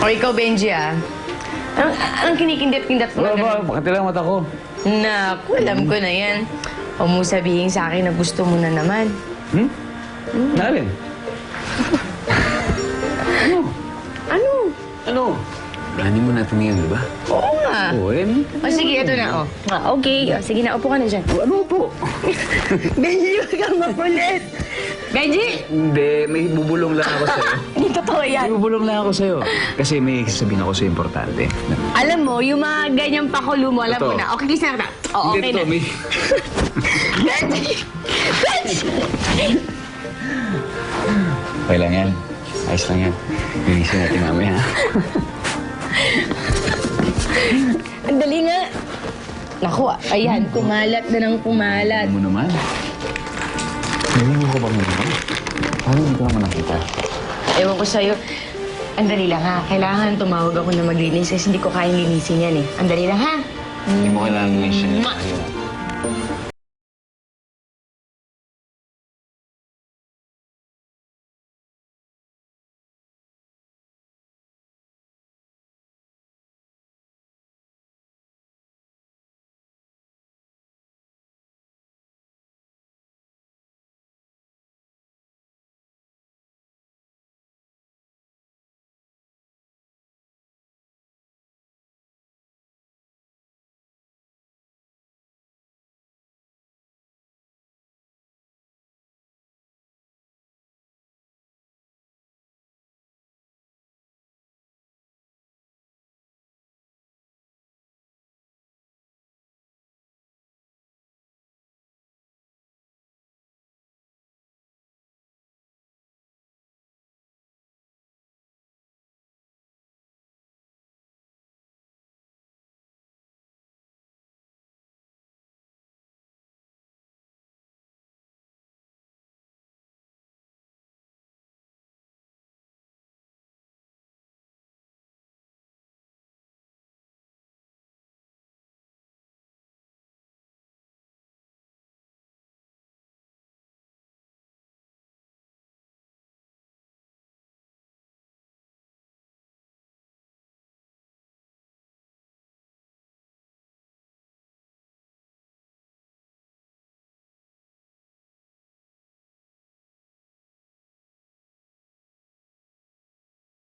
O ikaw, Benji, ah. Anong, anong kinikindap-kindap mo? Wala ba? Bakit lang mata ko? Naku, alam ko na yan. Huwag mo sabihin sa akin na gusto mo na naman. Hmm? Nalin? ano? Ano? Ano? Planin mo natin ngayon, di ba? Oo nga. Oo, eh. O sige, ito na, o. Ah, okay. O, sige na, upo ka na dyan. Ano po? Benji, huwag kang mapulit. Benji! Hindi, may bubulong lang ako sa'yo. Hindi totoo yan. May bubulong lang ako sa'yo. Kasi may sasabihin ako sa'yo importante. Alam mo, yung mga ganyang pakulo mo, alam mo Totoo. na. Okay, kiss na kita. Oo, okay Hindi, na. totoo, may... Benji! Benji! Okay lang yan. Ayos lang yan. Linisin natin mamaya, ha? Ang dali nga. Naku, ayan, kumalat na ng kumalat. Ano mo naman? Nalimu ko bang naman? Paano hindi ko naman nakita? Ewan ko sa'yo. Ang dali lang ha. Kailangan tumawag ako na maglinis kasi hindi ko kayang linisin yan eh. Ang dali lang ha. Hindi mo kailangan linisin.